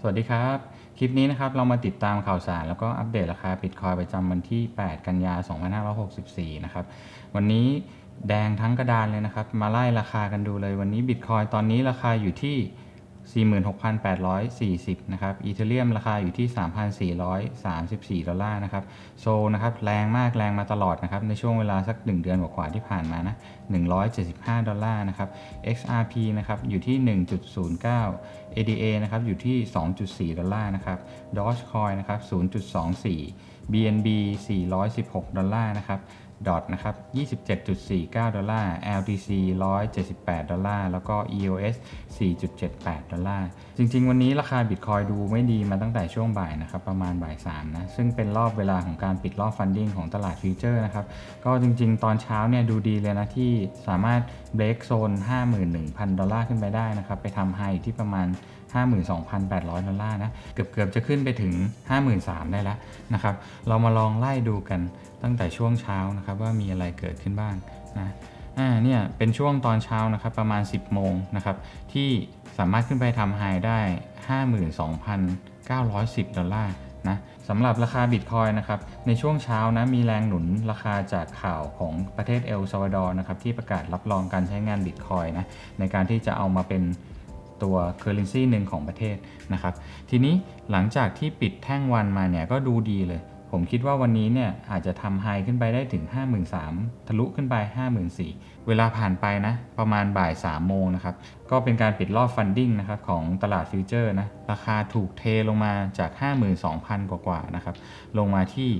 สวัสดีครับ คลิปนี้นะครับเรามาติดตามข่าวสาร แล้วก็อัปเดตราคาบิตคอยประจำวันที่ 8 กันยา 2564 นะครับ วันนี้แดงทั้งกระดานเลยนะครับ มาไล่ราคากันดูเลยวันนี้บิตคอยตอนนี้ราคาอยู่ที่ 46,840 นะครับ อีเทเรียมราคาอยู่ที่ 3,434 ดอลลาร์นะครับ โซลนะครับแรงมากแรงมาตลอดนะครับ ในช่วงเวลาสัก 1 เดือนกว่าที่ผ่านมานะ 175 ดอลลาร์นะครับ XRP นะครับ อยู่ที่ 1.09 ADA นะครับ อยู่ที่ 2.4 ดอลลาร์นะครับ Dogecoin นะครับ 0.24 BNB 416 ดอลลาร์นะครับ ดอทนะครับ27.49 ดอลลาร์ LTC 178 ดอลลาร์ แล้วก็ EOS 4.78 ดอลลาร์ จริงๆ วันนี้ราคาบิตคอยดูไม่ดีมาตั้งแต่ช่วงบ่ายนะครับ ประมาณบ่าย3นะ ซึ่งเป็นรอบเวลาของการปิดรอบฟันดิ้งของตลาดฟิวเจอร์นะครับ ก็จริงๆ ตอนเช้าเนี่ยดูดีเลยนะที่สามารถเบรกโซน 51,000 ดอลลาร์ขึ้นไปได้นะครับ ไปทำไฮที่ประมาณ 52,800 ดอลลาร์นะ เกือบๆจะขึ้นไปถึง 53,000 ได้แล้วนะครับ เรามาลองไล่ดูกันตั้งแต่ช่วงเช้านะครับว่ามีอะไรเกิดขึ้นบ้างนะอ่าเนี่ยเป็นช่วงตอนเช้านะครับประมาณ 10 โมงนะครับที่สามารถขึ้นไปทำไฮได้ 52,910 ดอลลาร์นะสำหรับราคาบิตคอยนะครับในช่วงเช้านะมีแรงหนุนราคาจากข่าวของประเทศเอลซาวาดอร์นะครับที่ประกาศรับรองการใช้งานบิตคอยนะในการที่จะเอามาเป็น ตัว Currency หนึ่งของประเทศนะครับ ทีนี้หลังจากที่ปิดแท่งวันมาเนี่ยก็ดูดีเลย ผมคิดว่าวันนี้เนี่ยอาจจะทำไฮขึ้นไปได้ถึง 53,000ทะลุขึ้นไป 54,000 เวลาผ่านไปนะ ประมาณบ่าย 3 โมงนะครับ ก็เป็นการปิดรอบฟันดิ้งนะครับของตลาดฟิวเจอร์นะ ราคาถูกเทลงมาจาก 52,000 กว่าๆนะครับ ลงมาที่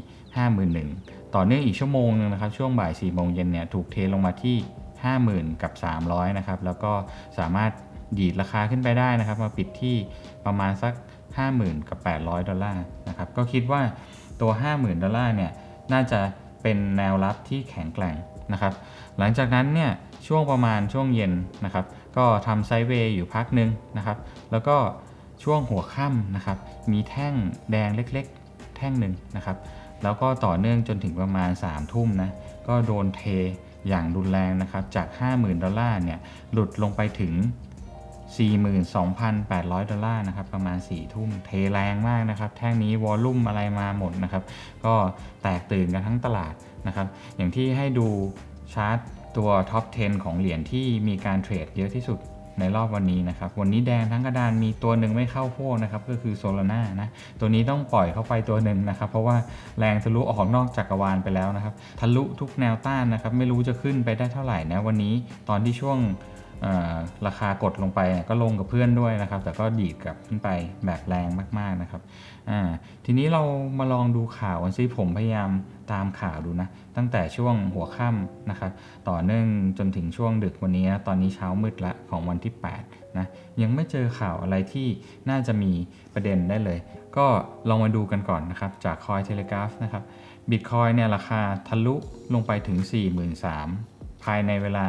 51,000 ต่อเนื่องอีกชั่วโมงนึงนะครับ ช่วงบ่าย4โมงเย็นเนี่ยถูกเทลงมาที่50,000 กับ 300 นะครับ แล้วก็สามารถ ดีดราคาขึ้นไปได้นะครับ มาปิดที่ประมาณสัก 50,000 กับ 800 ดอลลาร์นะครับ ก็คิดว่าตัว 50,000 ดอลลาร์เนี่ยน่าจะเป็นแนวรับที่แข็งแกร่งนะครับ หลังจากนั้นเนี่ยช่วงประมาณช่วงเย็นนะครับ ก็ทำไซด์เวย์อยู่พักหนึ่งนะครับ แล้วก็ช่วงหัวค่ำนะครับ มีแท่งแดงเล็กๆ แท่งหนึ่งนะครับ แล้วก็ต่อเนื่องจนถึงประมาณ 3 ทุ่มนะ ก็โดนเทอย่างรุนแรงนะครับ จาก 50,000 ดอลลาร์เนี่ย หลุดลงไปถึง 42,800 ดอลลาร์นะครับประมาณ 4 ทุ่มเทแรงมากนะครับ แท่งนี้วอลลุ่มอะไรมาหมดนะครับ ก็แตกตื่นกันทั้งตลาดนะครับ อย่างที่ให้ดูชาร์ตตัวท็อป 10 ของเหรียญที่มีการเทรดเยอะที่สุดในรอบวันนี้นะครับ วันนี้แดงทั้งกระดานมีตัวหนึ่งไม่เข้าพวกนะครับ ก็คือโซลาร่านะ ตัวนี้ต้องปล่อยเข้าไปตัวหนึ่งนะครับ เพราะว่าแรงทะลุออกนอกจักรวาลไปแล้วนะครับ ทะลุทุกแนวต้านนะครับ ไม่รู้จะขึ้นไปได้เท่าไหร่นะ วันนี้ตอนที่ช่วง ราคากดลงไปก็ลงกับเพื่อนด้วยนะครับ แต่ก็ดีดกลับขึ้นไปแบบแรงมากๆนะครับทีนี้เรามาลองดูข่าวกันซิผมพยายามตามข่าวดูนะ ตั้งแต่ช่วงหัวค่ำนะครับ ต่อเนื่องจนถึงช่วงดึกวันนี้นะตอนนี้เช้ามืดละของวันที่8นะยังไม่เจอข่าวอะไรที่น่าจะมีประเด็นได้เลย ก็ลองมาดูกันก่อนนะครับ จากคอยเทเลกราฟนะครับบิตคอยเนี่ยราคาทะลุลงไปถึง 43,000ภายในเวลา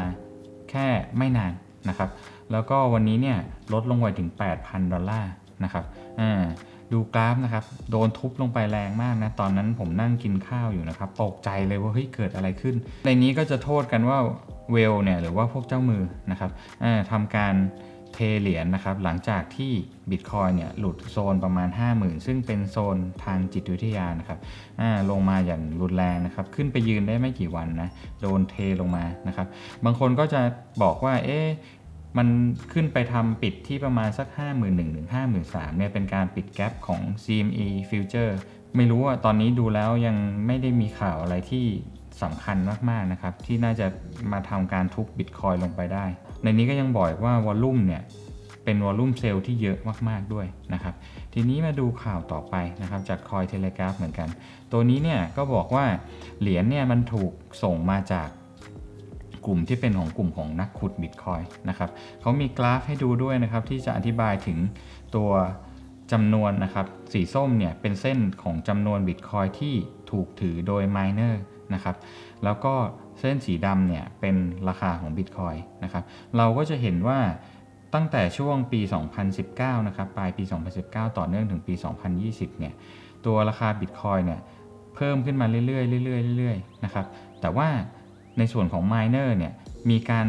แค่ไม่นานนะครับ แล้วก็วันนี้เนี่ยลดลงไปถึง 8,000 ดอลลาร์นะครับดูกราฟนะครับ โดนทุบลงไปแรงมากนะ ตอนนั้นผมนั่งกินข้าวอยู่นะครับ ตกใจเลยว่าเฮ้ยเกิดอะไรขึ้น ในนี้ก็จะโทษกันว่าเวลเนี่ยหรือว่าพวกเจ้ามือนะครับทำการ เทเหรียญนะครับหลังจากที่บิตคอยเนี่ยหลุดโซนประมาณ 50,000 ซึ่งเป็นโซนทางจิตวิทยานะครับลงมาอย่างรุนแรงนะครับขึ้นไปยืนได้ไม่กี่วันนะโดนเทลงมานะครับบางคนก็จะบอกว่าเอ๊ะมันขึ้นไปทำปิดที่ประมาณสัก 51,000ถึง53,000เนี่ยเป็นการปิดแกลบของ CME Future ไม่รู้ว่าตอนนี้ดูแล้วยังไม่ได้มีข่าวอะไรที่ สำคัญมากๆนะครับ ที่น่าจะมาทำการทุบบิตคอยลงไปได้ ในนี้ก็ยังบอกว่าวอลลุ่มเนี่ยเป็นวอลลุ่มเซลล์ที่เยอะมากๆด้วยนะครับ ทีนี้มาดูข่าวต่อไปนะครับจากคอยเทเลกราฟเหมือนกัน ตัวนี้เนี่ยก็บอกว่าเหรียญเนี่ยมันถูกส่งมาจากกลุ่มที่เป็นของกลุ่มของนักขุดบิตคอยนะครับเขามีกราฟให้ดูด้วยนะครับที่จะอธิบายถึงตัวจำนวนนะครับสีส้มเนี่ยเป็นเส้นของจำนวนบิตคอยที่ถูกถือโดยไมเนอร์ นะครับ แล้วก็เส้นสีดำเนี่ยเป็นราคาของบิตคอยนะครับ เราก็จะเห็นว่าตั้งแต่ช่วงปี 2019 นะครับ ปลายปี 2019 ต่อเนื่องถึงปี 2020 เนี่ย ตัวราคาบิตคอยเนี่ยเพิ่มขึ้นมาเรื่อยๆเรื่อยๆเรื่อยๆนะครับ แต่ว่าในส่วนของ Miner เนี่ยมีการ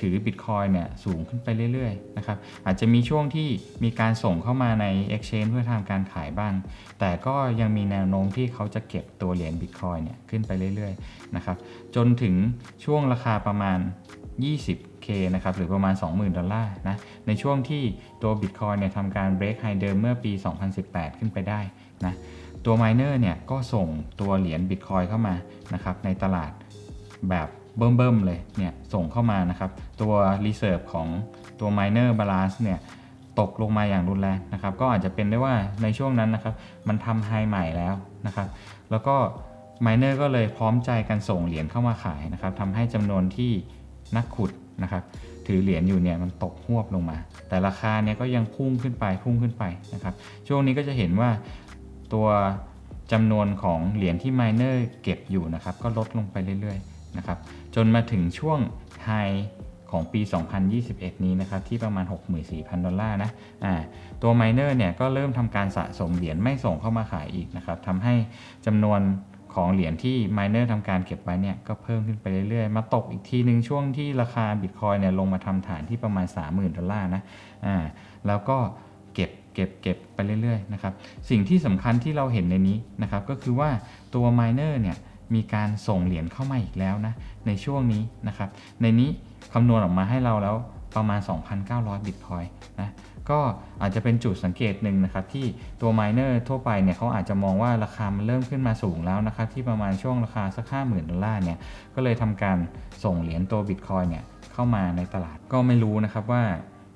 ถือ Bitcoin เนี่ยสูงขึ้นไปเรื่อยๆนะครับอาจจะมีช่วงที่มีการส่งเข้ามาใน Exchange เพื่อทำการขายบ้าง แต่ก็ยังมีแนวโน้มที่เขาจะเก็บตัวเหรียญ Bitcoin เนี่ยขึ้นไปเรื่อยๆนะครับจนถึงช่วงราคาประมาณ 20k นะครับหรือประมาณ 20,000 ดอลลาร์นะในช่วงที่ตัว Bitcoin เนี่ยทำการ break high เดิมเมื่อปี 2018 ขึ้นไปได้นะตัว miner เนี่ยก็ส่งตัวเหรียญ Bitcoin เข้ามานะครับในตลาดแบบ เบิ่มๆเลยเนี่ยส่งเข้ามานะครับตัว reserve ของตัว miner balance เนี่ยตกลงมาอย่างรุนแรงนะครับก็อาจจะเป็นได้ว่าในช่วงนั้นนะครับมันทำไฮใหม่แล้วนะครับแล้วก็ miner ก็เลยพร้อมใจกันส่งเหรียญเข้ามาขายนะครับทำให้จำนวนที่นักขุดนะครับถือเหรียญอยู่เนี่ยมันตกหวบลงมา แต่ราคาเนี่ยก็ยังพุ่งขึ้นไปพุ่งขึ้นไปนะครับช่วงนี้ก็จะเห็นว่าตัวจำนวนของเหรียญที่ miner เก็บอยู่นะครับก็ลดลงไปเรื่อยๆ นะครับจนมาถึงช่วงไฮของปี 2021 นี้นะครับที่ประมาณ 64,000 ดอลลาร์นะอ่าตัว miner เนี่ยก็เริ่มทำการสะสมเหรียญไม่ส่งเข้ามาขายอีกนะครับทำให้จำนวนของเหรียญที่ miner ทำการเก็บไว้เนี่ยก็เพิ่มขึ้นไปเรื่อยๆ มาตกอีกทีหนึ่งช่วงที่ราคา Bitcoin เนี่ยลงมาทำฐานที่ประมาณ 30,000 ดอลลาร์นะอ่าแล้วก็เก็บเก็บเก็บไปเรื่อยๆนะครับสิ่งที่สำคัญที่เราเห็นในนี้นะครับก็คือว่าตัว miner เนี่ย มีการส่งเหรียญเข้ามาอีกแล้วนะในช่วงนี้นะครับ ในนี้คำนวณออกมาให้เราแล้วประมาณ 2,900 Bitcoin นะก็อาจจะเป็นจุดสังเกตหนึ่งนะครับ ที่ตัว miner ทั่วไปเนี่ยเขาอาจจะมองว่าราคามันเริ่มขึ้นมาสูงแล้วนะครับ ที่ประมาณช่วงราคาสัก 50,000 ดอลลาร์เนี่ย ก็เลยทำการส่งเหรียญตัว Bitcoin เนี่ยเข้ามาในตลาดก็ไม่รู้นะครับว่า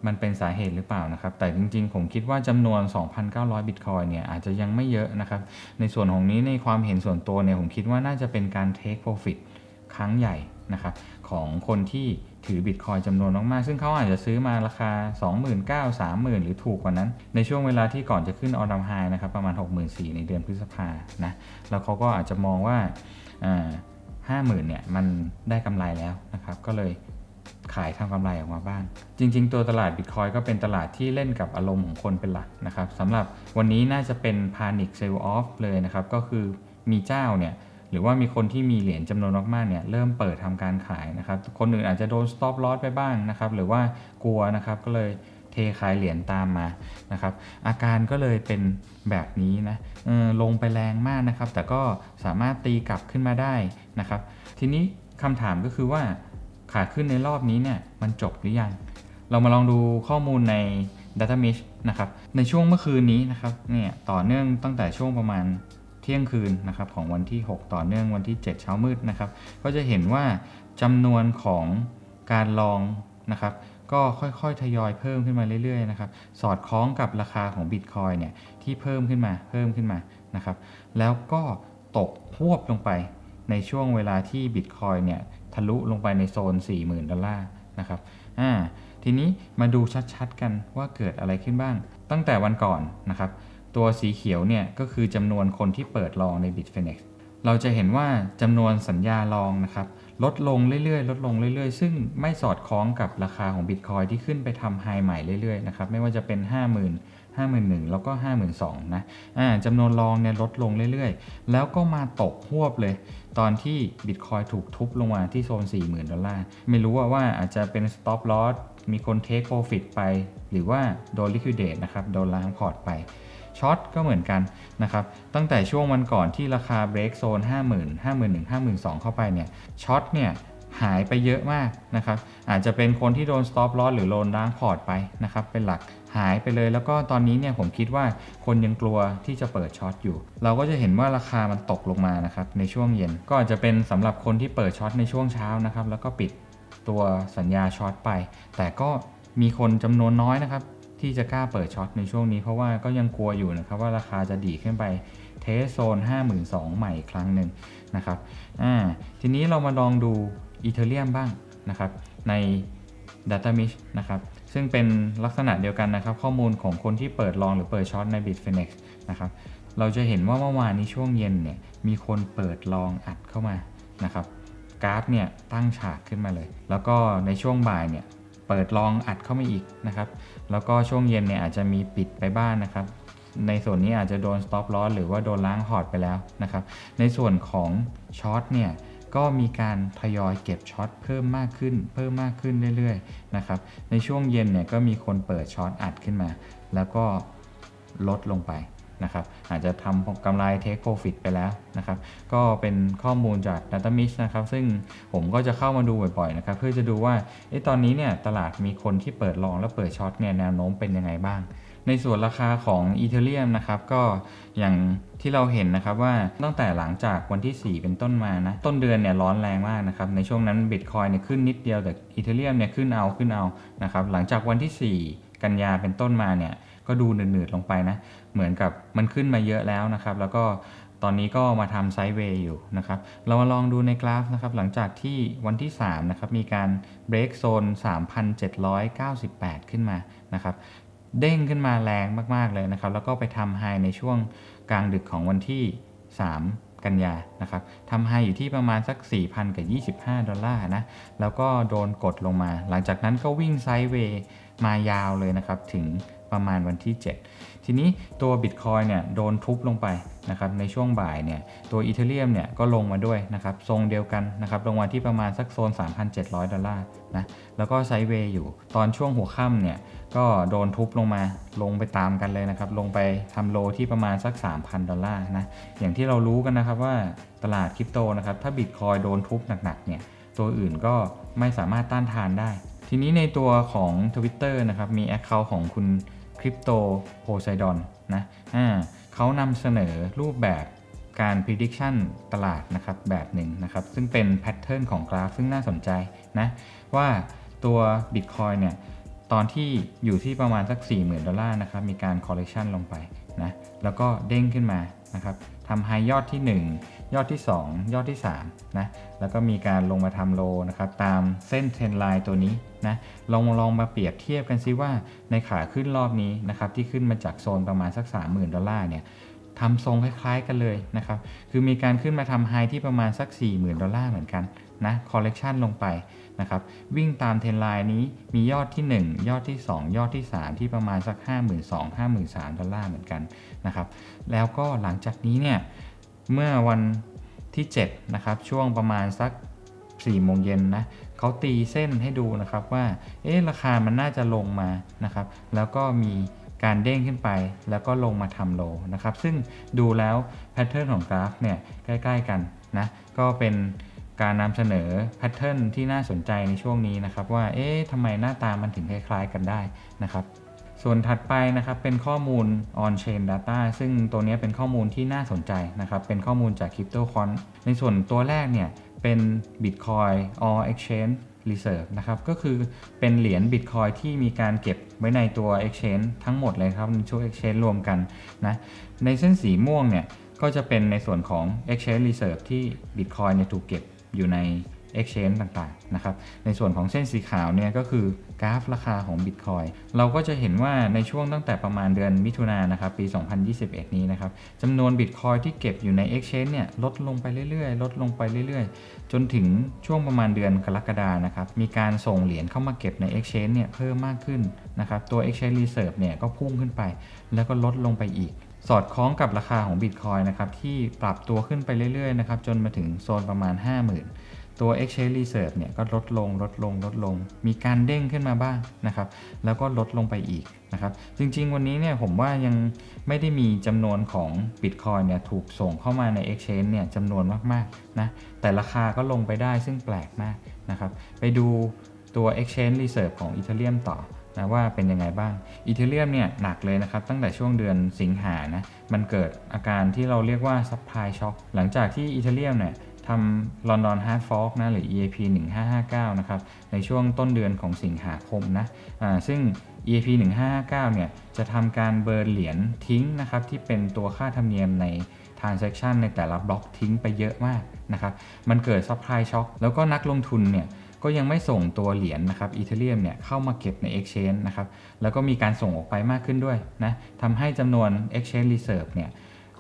มันเป็นสาเหตุหรือเปล่านะครับ แต่จริงๆ ผมคิดว่าจำนวน 2,900 Bitcoin เนี่ยอาจจะยังไม่เยอะนะครับ ในส่วนของนี้ในความเห็นส่วนตัวเนี่ยผมคิดว่าน่าจะเป็นการ take profit ครั้งใหญ่นะครับของคนที่ถือ Bitcoin จำนวนมากๆ ซึ่งเขาอาจจะซื้อมาราคา 29,000 30,000 หรือถูกกว่านั้น ในช่วงเวลาที่ก่อนจะขึ้นออดัมไฮนะครับประมาณ 64,000 ในเดือนพฤษภานะ แล้วเขาก็อาจจะมองว่าห้าหมื่นเนี่ยมันได้กำไรแล้วนะครับ ก็เลย ขายทำกำไรออกมาบ้าง จริง ๆ ตัวตลาด Bitcoin ก็เป็นตลาดที่เล่นกับอารมณ์ของคนเป็นหลักนะครับสำหรับวันนี้น่าจะเป็น Panic Sell Off เลยนะครับ ก็คือมีเจ้าเนี่ยหรือว่ามีคนที่มีเหรียญจำนวนมากๆเนี่ยเริ่มเปิดทำการขายนะครับ คนอื่นอาจจะโดน stop loss ไปบ้างนะครับ หรือว่ากลัวนะครับก็เลยเทขายเหรียญตามมานะครับ อาการก็เลยเป็นแบบนี้นะลงไปแรงมากนะครับ แต่ก็สามารถตีกลับขึ้นมาได้นะครับ ทีนี้คำถามก็คือว่า ขาขึ้นในรอบนี้เนี่ยมันจบหรือยัง เรามาลองดูข้อมูลใน Data Mesh นะครับ ในช่วงเมื่อคืนนี้นะครับเนี่ยต่อเนื่องตั้งแต่ช่วงประมาณเที่ยงคืนนะครับของวันที่ 6 ต่อเนื่องวันที่ 7 เช้ามืดนะครับ ก็จะเห็นว่าจำนวนของการลองนะครับก็ค่อยๆ ทยอยเพิ่มขึ้นมาเรื่อยๆนะครับ สอดคล้องกับราคาของ Bitcoin เนี่ยที่เพิ่มขึ้นมาเพิ่มขึ้นมานะครับ แล้วก็ตกพวบลงไปในช่วงเวลาที่ Bitcoin เนี่ย ทะลุลงไปในโซน 40,000 ดอลลาร์นะครับอ่าทีนี้มาดูชัดๆกันว่าเกิดอะไรขึ้นบ้าง ตั้งแต่วันก่อนนะครับ ตัวสีเขียวเนี่ยก็คือจำนวนคนที่เปิดลองใน Bitfinex เราจะเห็นว่าจำนวนสัญญาลองนะครับลดลงเรื่อยๆ ลดลงเรื่อยๆ ซึ่งไม่สอดคล้องกับราคาของ Bitcoin ที่ขึ้นไปทำไฮใหม่เรื่อยๆนะครับไม่ว่าจะเป็น 50,000 51,000 แล้วก็ 52,000นะอ่าจำนวนลองเนี่ยลดลงเรื่อยๆ แล้วก็มาตกหวบเลย ตอนที่ Bitcoin ถูกทุบลงมาที่โซน 40,000 ดอลลาร์ ไม่รู้ว่าว่าอาจจะเป็น stop loss มีคน take profit ไป หรือว่าโดน liquidate นะครับ โดนล้างพอร์ตไปช็อตก็เหมือนกันนะครับ ตั้งแต่ช่วงวันก่อนที่ราคาเบรกโซน 50,000 51,000 52,000 เข้าไปเนี่ยช็อตเนี่ยหายไปเยอะมากนะครับ อาจจะเป็นคนที่โดน stop loss หรือโดนล้างพอร์ตไปนะครับ เป็นหลัก หายไปเลย แล้วก็ตอนนี้เนี่ยผมคิดว่าคนยังกลัวที่จะเปิดช็อตอยู่ เราก็จะเห็นว่าราคามันตกลงมานะครับในช่วงเย็นก็อาจจะเป็นสำหรับคนที่เปิดช็อตในช่วงเช้านะครับแล้วก็ปิดตัวสัญญาช็อตไป แต่ก็มีคนจำนวนน้อยนะครับที่จะกล้าเปิดช็อตในช่วงนี้เพราะว่าก็ยังกลัวอยู่นะครับว่าราคาจะดีขึ้นไปเทสโซน 52,000 ใหม่อีกครั้งหนึ่งนะครับอ่าทีนี้เรามาลองดูอีเทเรียมบ้างนะครับใน Data Mesh นะครับ ซึ่งเป็นลักษณะเดียวกันนะครับ ข้อมูลของคนที่เปิดลองหรือเปิดช็อตใน Bitfinex นะครับ เราจะเห็นว่าเมื่อวานนี้ช่วงเย็นเนี่ย มีคนเปิดลองอัดเข้ามานะครับกราฟเนี่ยตั้งฉากขึ้นมาเลย แล้วก็ในช่วงบ่ายเนี่ยเปิดลองอัดเข้ามาอีกนะครับ แล้วก็ช่วงเย็นเนี่ยอาจจะมีปิดไปบ้างนนะครับ ในส่วนนี้อาจจะโดน stop loss หรือว่าโดนล้างพอร์ตไปแล้วนะครับ ในส่วนของช็อตเนี่ย ก็มีการทยอยเก็บช็อตเพิ่มมากขึ้น เพิ่มมากขึ้นเรื่อยๆนะครับ ในช่วงเย็นเนี่ยก็มีคนเปิดช็อตอัดขึ้นมา แล้วก็ลดลงไปนะครับอาจจะทำกำไรเทคโปรฟิตไปแล้วนะครับ ก็เป็นข้อมูลจาก Data m i x นะครับ ซึ่งผมก็จะเข้ามาดูบ่อยๆนะครับ เพื่อจะดูว่าเอ๊ะตอนนี้เนี่ยตลาดมีคนที่เปิดลองและเปิดช็อตเนี่ยแนวโน้มเป็นยังไงบ้าง ในส่วนราคาของอีเทเรียมนะครับก็อย่างที่เราเห็นนะครับว่าตั้งแต่หลังจากวันที่ 4 เป็นต้นมานะต้นเดือนเนี่ยร้อนแรงมากนะครับในช่วงนั้นบิตคอยเนี่ยขึ้นนิดเดียวแต่อีเทเรียมเนี่ยขึ้นเอาขึ้นเอานะครับหลังจากวันที่ 4 กันยาเป็นต้นมาเนี่ยก็ดูหนืดๆลงไปนะเหมือนกับมันขึ้นมาเยอะแล้วนะครับแล้วก็ตอนนี้ก็มาทำไซด์เวย์อยู่นะครับ เรามาลองดูในกราฟนะครับ หลังจากที่วันที่3นะครับมีการเบรกโซน 3,798 ขึ้นมานะครับ เด้งขึ้นมาแรงมาก ๆ เลยนะครับ แล้วก็ไปทำไฮในช่วงกลางดึกของวันที่ 3 กันยานะครับทำไฮอยู่ที่ประมาณสัก 4,000 กับ 25 ดอลลาร์นะ แล้วก็โดนกดลงมา หลังจากนั้นก็วิ่งไซด์เวย์มายาวเลยนะครับ ถึงประมาณวันที่ 7 ทีนี้ตัว Bitcoin เนี่ยโดนทุบลงไปนะครับในช่วงบ่ายเนี่ยตัวอีเทเรียมเนี่ยก็ลงมาด้วยนะครับทรงเดียวกันนะครับลงมาที่ประมาณสักโซน 3,700 ดอลลาร์นะแล้วก็ไซเวย์อยู่ตอนช่วงหัวค่ำเนี่ยก็โดนทุบลงมาลงไปตามกันเลยนะครับ ลงไปทำโลที่ประมาณสัก 3,000 ดอลลาร์นะอย่างที่เรารู้กันนะครับว่าตลาดคริปโตนะครับถ้า Bitcoin โดนทุบหนักๆเนี่ยตัวอื่นก็ไม่สามารถต้านทานได้ ทีนี้ในตัวของ Twitter นะครับมี Account ของคุณ Crypto Poseidon นะอ่าเขานำเสนอรูปแบบการ prediction ตลาดนะครับแบบหนึ่งนะครับ ซึ่งเป็นแพทเทิร์นของกราฟ ซึ่งน่าสนใจนะว่าตัว Bitcoin เนี่ยตอนที่อยู่ที่ประมาณสัก 40,000 ดอลลาร์นะครับ มีการ correction ลงไปนะแล้วก็เด้งขึ้นมานะครับทำไฮยอดที่1 ยอดที่ 2 ยอดที่3นะแล้วก็มีการลงมาทำโลนะครับตามเส้นเทรนไลน์ตัวนี้นะลองลองมาเปรียบเทียบกันซิว่าในขาขึ้นรอบนี้นะครับที่ขึ้นมาจากโซนประมาณสัก 30,000 ดอลลาร์เนี่ยทำทรงคล้ายๆกันเลยนะครับ คือมีการขึ้นมาทำไฮที่ประมาณสัก 40,000 ดอลลาร์เหมือนกันนะคอลเลกชันลงไปนะครับ วิ่งตามเทรนไลน์นี้มียอดที่ 1 ยอดที่ 2 ยอดที่ 3 ที่ประมาณสัก 52,000 53,000 ดอลลาร์เหมือนกันนะครับ แล้วก็หลังจากนี้เนี่ย เมื่อวันที่7นะครับช่วงประมาณสัก4โมงเย็นนะเขาตีเส้นให้ดูนะครับว่าเอ๊ะราคามันน่าจะลงมานะครับแล้วก็มีการเด้งขึ้นไปแล้วก็ลงมาทำโลนะครับซึ่งดูแล้วแพทเทิร์นของกราฟเนี่ยใกล้ๆกันนะก็เป็นการนำเสนอแพทเทิร์นที่น่าสนใจในช่วงนี้นะครับว่าเอ๊ะทำไมหน้าตามันถึงคล้ายๆกันได้นะครับ ส่วนถัดไปนะครับเป็นข้อมูล on chain data ซึ่งตัวนี้เป็นข้อมูลที่น่าสนใจนะครับ เป็นข้อมูลจาก CryptoCon ในส่วนตัวแรกเนี่ยเป็น Bitcoin All Exchange Reserve นะครับ ก็คือเป็นเหรียญ Bitcoin ที่มีการเก็บไว้ในตัว Exchange ทั้งหมดเลยครับในช่วง Exchange รวมกันนะ ในเส้นสีม่วงเนี่ยก็จะเป็นในส่วนของ Exchange Reserve ที่ Bitcoin เนี่ยถูกเก็บอยู่ใน Exchange ต่างๆนะครับ ในส่วนของเส้นสีขาวเนี่ยก็คือ กราฟราคาของ Bitcoin เราก็จะเห็นว่าในช่วงตั้งแต่ประมาณเดือนมิถุนายนนะครับปี 2021 นี้นะครับจำนวน Bitcoin ที่เก็บอยู่ใน Exchange เนี่ยลดลงไปเรื่อยๆ ลดลงไปเรื่อยๆ จนถึงช่วงประมาณเดือนกรกฎานะครับมีการส่งเหรียญเข้ามาเก็บใน Exchange เนี่ยเพิ่มมากขึ้นนะครับตัว Exchange Reserve เนี่ยก็พุ่งขึ้นไป แล้วก็ลดลงไปอีกสอดคล้องกับราคาของ Bitcoin นะครับที่ปรับตัวขึ้นไปเรื่อยๆนะครับจนมาถึงโซนประมาณ 50,000 ตัว Exchange Reserve เนี่ยก็ลดลงลดลงลดลง มีการเด้งขึ้นมาบ้างนะครับ แล้วก็ลดลงไปอีกนะครับ จริงๆ วันนี้เนี่ยผมว่ายังไม่ได้มีจำนวนของ Bitcoin เนี่ยถูกส่งเข้ามาใน Exchange เนี่ยจำนวนมากๆนะแต่ราคาก็ลงไปได้ซึ่งแปลกมากนะครับ ไปดูตัว Exchange Reserve ของ Ethereum ต่อนะว่าเป็นยังไงบ้างอีเทเรียมเนี่ยหนักเลยนะครับ ตั้งแต่ช่วงเดือนสิงหานะมันเกิดอาการที่เราเรียกว่า supply shock หลังจากที่อีเทเรียมเนี่ย ทำ London Hard Fork นะหรือ EAP 1559 นะครับ ในช่วงต้นเดือนของสิงหาคมนะะซึ่ง EAP 1559 เนี่ย จะทำการเบิร์นเหรียญทิ้งนะครับ ที่เป็นตัวค่าธรรมเนียมใน transaction ในแต่ละบล็อกทิ้งไปเยอะมากนะครับ มันเกิด supply shock แล้วก็นักลงทุนเนี่ยก็ยังไม่ส่งตัวเหรียญนะครับอีเทเรียมเนี่ยเข้ามาเก็บใน Exchange นะครับ แล้วก็มีการส่งออกไปมากขึ้นด้วยนะทำให้จำนวน Exchange Reserve เนี่ย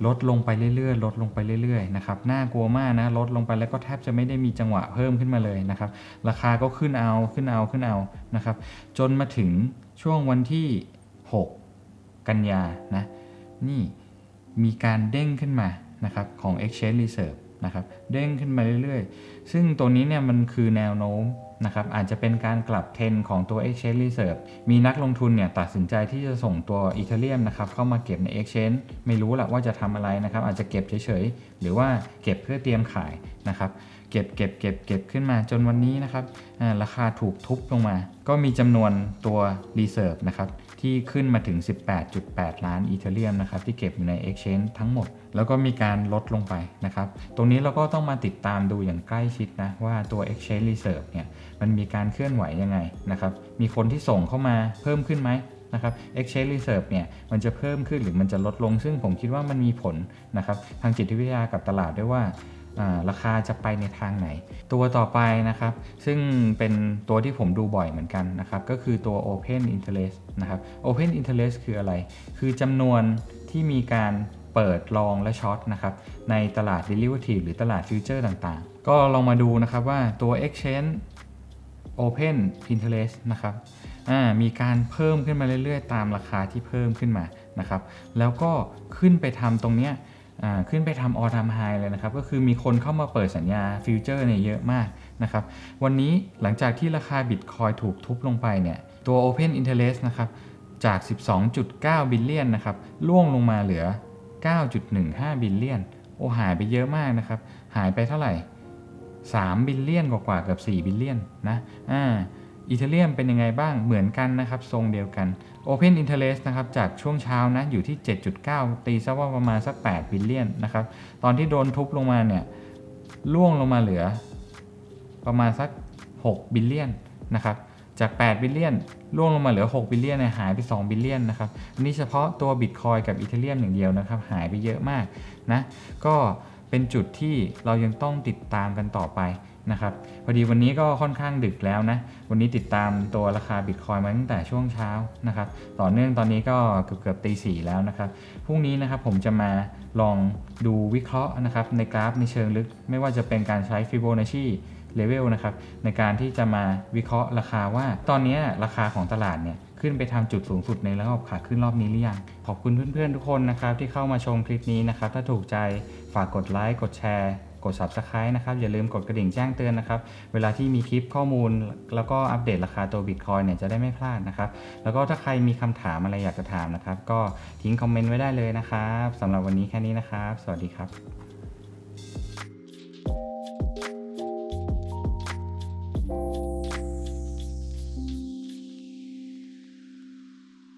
ลดลงไปเรื่อยๆ ลดลงไปเรื่อยๆ นะครับ น่ากลัวมากนะ ลดลงไปแล้วก็แทบจะไม่ได้มีจังหวะเพิ่มขึ้นมาเลยนะครับ ราคาก็ขึ้นเอา ขึ้นเอา ขึ้นเอา นะครับ จนมาถึงช่วงวันที่ 6 กันยา นะ นี่มีการเด้งขึ้นมา นะครับ ของ Exchange Reserve นะครับ เด้งขึ้นมาเรื่อยๆ ซึ่งตัวนี้เนี่ยมันคือแนวโน้ม นะครับอาจจะเป็นการกลับเทรนของตัว Exchange Reserve มีนักลงทุนเนี่ยตัดสินใจที่จะส่งตัวอีเทเรียมนะครับเข้ามาเก็บใน Exchange ไม่รู้แหละว่าจะทำอะไรนะครับอาจจะเก็บเฉยๆ หรือว่าเก็บเพื่อเตรียมขายนะครับ เก็บเก็บเก็บเก็บขึ้นมาจนวันนี้นะครับราคาถูกทุบลงมา ก็มีจำนวนตัว Reserve นะครับที่ขึ้นมาถึง 18.8 ล้านอีเทเรียมนะครับที่เก็บอยู่ใน Exchange ทั้งหมด แล้วก็มีการลดลงไปนะครับ ตรงนี้เราก็ต้องมาติดตามดูอย่างใกล้ชิดนะ ว่าตัว Exchange Reserve เนี่ยมันมีการเคลื่อนไหวยังไงนะครับ มีคนที่ส่งเข้ามาเพิ่มขึ้นไหมนะครับ Exchange Reserve เนี่ยมันจะเพิ่มขึ้นหรือมันจะลดลง ซึ่งผมคิดว่ามันมีผลนะครับทางจิตวิทยากับตลาดด้วยว่า ราคาจะไปในทางไหน ตัวต่อไปนะครับ ซึ่งเป็นตัวที่ผมดูบ่อยเหมือนกันนะครับ ก็คือตัว Open Interest นะครับ Open Interest คืออะไร คือจำนวนที่มีการเปิดลองและช็อตนะครับในตลาด Derivative หรือตลาดฟิวเจอร์ต่างๆ ก็ลองมาดูนะครับว่าตัว Exchange Open Interest นะครับมีการเพิ่มขึ้นมาเรื่อยๆ ตามราคาที่เพิ่มขึ้นมานะครับ แล้วก็ขึ้นไปทำตรงเนี้ย ขึ้นไปทำออทามไฮเลยนะครับ ก็คือมีคนเข้ามาเปิดสัญญาฟิวเจอร์เนี่ยเยอะมากนะครับ วันนี้หลังจากที่ราคาบิตคอยถูกทุบลงไปเนี่ย ตัว Open Interest นะครับ จาก 12.9 บิลเลียนนะครับ ล่วงลงมาเหลือ 9.15 บิลเลียน โอ้หายไปเยอะมากนะครับ หายไปเท่าไหร่ 3 บิลเลียนกว่าๆเกือบ 4 บิลเลียนนะ อ่า อีเทเรียมเป็นยังไงบ้างเหมือนกันนะครับ ทรงเดียวกัน Open Interest นะครับจากช่วงเช้านะอยู่ที่ 7.9 ตีซะว่าประมาณสัก8บิลเลียนนะครับตอนที่โดนทุบลงมาเนี่ยล่วงลงมาเหลือ ประมาณสัก 6 บิลเลียนนะครับจาก 8 บิลเลียนล่วงลงมาเหลือ 6 บิลเลียนเนี่ยหายไป 2 บิลเลียนนะครับอันนี้เฉพาะตัว Bitcoin กับ Ethereum อย่างเดียวนะครับหายไปเยอะมากนะก็เป็นจุดที่เรายังต้องติดตามกันต่อไป นะครับพอดีวันนี้ก็ค่อนข้างดึกแล้วนะวันนี้ติดตามตัวราคา Bitcoin มาตั้งแต่ช่วงเช้านะครับต่อเนื่องตอนนี้ก็เกือบเกือบตีสี่แล้วนะครับพรุ่งนี้นะครับผมจะมาลองดูวิเคราะห์นะครับในกราฟในเชิงลึก ไม่ว่าจะเป็นการใช้ Fibonacci เลเวลนะครับในการที่จะมาวิเคราะห์ราคาว่าตอนนี้ราคาของตลาดเนี่ยขึ้นไปทำจุดสูงสุดในรอบขาขึ้นรอบนี้หรือยังขอบคุณเพื่อนๆทุกคนนะครับที่เข้ามาชมคลิปนี้นะครับถ้าถูกใจฝากกดไลค์กดแชร์ กด Subscribe นะครับอย่าลืมกดกระดิ่งแจ้งเตือนนะครับเวลาที่มีคลิปข้อมูล แล้วก็อัปเดตราคาตัว Bitcoin เนี่ยจะได้ไม่พลาดนะครับแล้วก็ถ้าใครมีคำถามอะไรอยากจะถามนะครับก็ทิ้งคอมเมนต์ไว้ได้เลยนะครับสำหรับวันนี้แค่นี้นะครับ สวัสดีครับ